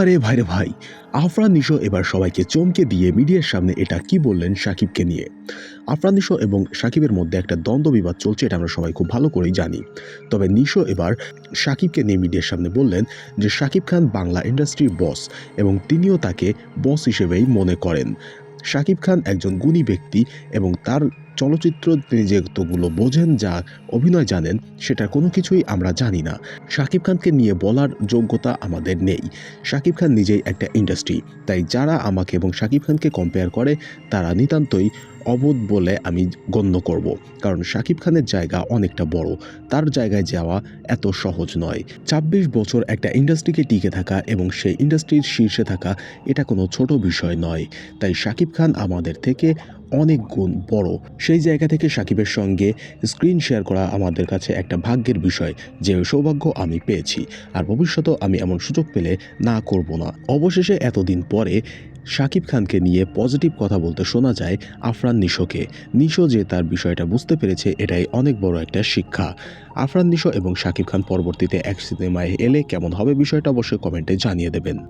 আরে ভাইরে ভাই, আফরান, নিশো এবার সবাইকে চমকে দিয়ে মিডিয়ার সামনে এটা কি বললেন সাকিবকে নিয়ে। আফরান, নিশো এবং সাকিবের মধ্যে একটা দ্বন্দ্ব বিবাদ চলছে এটা আমরা সবাই খুব ভালো করেই জানি। তবে নিশো এবার সাকিবকে নিয়ে মিডিয়ার সামনে বললেন যে সাকিব খান বাংলা ইন্ডাস্ট্রির বস এবং তিনিও তাকে বস হিসেবেই মনে করেন। সাকিব খান একজন গুণী ব্যক্তি এবং তার চলচ্চিত্র তিনি যেগুলো বোঝেন যা অভিনয় জানেন, সেটা কোনো কিছুই আমরা জানি না। শাকিব খানকে নিয়ে বলার যোগ্যতা আমাদের নেই। শাকিব খান নিজেই একটা ইন্ডাস্ট্রি, তাই যারা আমাকে এবং শাকিব খানকে কম্পেয়ার করে, তারা নিতান্তই অবোধ বলে আমি গণ্য করব, কারণ শাকিব খানের জায়গা অনেকটা বড়। তার জায়গায় যাওয়া এত সহজ নয়। ২৬ বছর একটা ইন্ডাস্ট্রিকে টিকে থাকা এবং সেই ইন্ডাস্ট্রির শীর্ষে থাকা, এটা কোনো ছোট বিষয় নয়। তাই শাকিব খান আমাদের থেকে অনেক গুণ বড়। সেই জায়গা থেকে সাকিবের সঙ্গে স্ক্রিন শেয়ার করা আমাদের কাছে একটা ভাগ্যের বিষয়, যে সৌভাগ্য আমি পেয়েছি। আর ভবিষ্যতেও আমি এমন সুযোগ পেলে না করব না। অবশেষে এতদিন পরে শাকিব খানকে নিয়ে পজিটিভ কথা বলতে শোনা যায় আফরান নিশোকে। নিশো যে তার বিষয়টা বুঝতে পেরেছে, এটাই অনেক বড় একটা শিক্ষা। আফরান নিশো এবং শাকিব খান পরবর্তীতে এক সিনেমায় এলে কেমন হবে বিষয়টা অবশ্যই কমেন্টে জানিয়ে দেবেন।